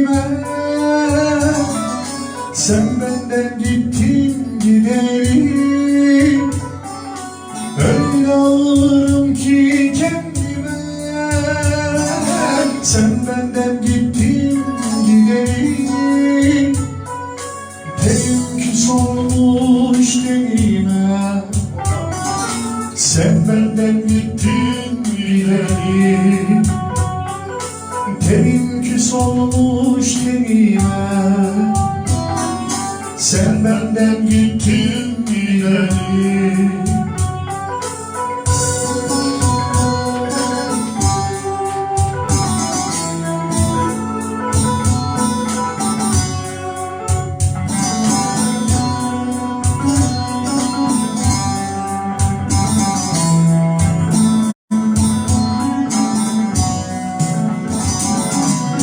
yüreğime Sen benden gittin gidelim. Öyle ağlarım ki kendime. Sen benden gittin gidelim. Telim küs olmuş denime Sen benden gittin gidelim. Benimki solmuş tenime. Sen benden gittin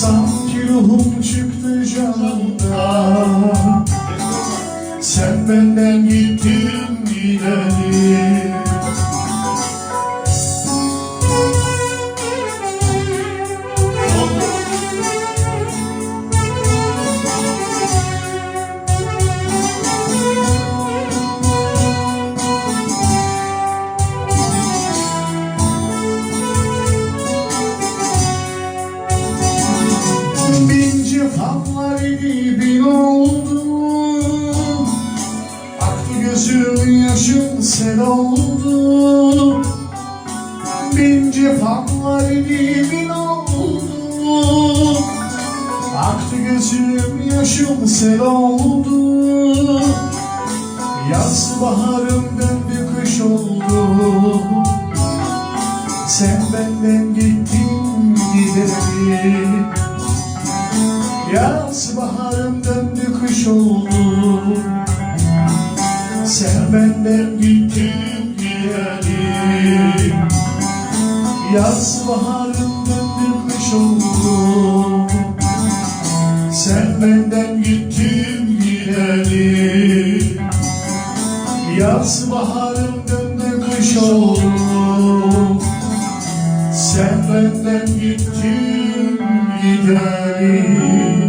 Sanki ruhum çıktı canımdan Sen benden gittin gideri İdi bin oldum. Aktı gözüm yaşım sel oldu. Bin cefalar idi bin oldum. Aktı gözüm yaşım sel oldu. Yaz baharım döndü kış oldu. Sen benden gittin gideri Yaz baharım döndü kış oldu. Sen benden gittin gideri Yaz baharım döndü kış oldu. Sen benden gittin gideri Yaz baharım döndü kış oldu. Sen benden gittin gideri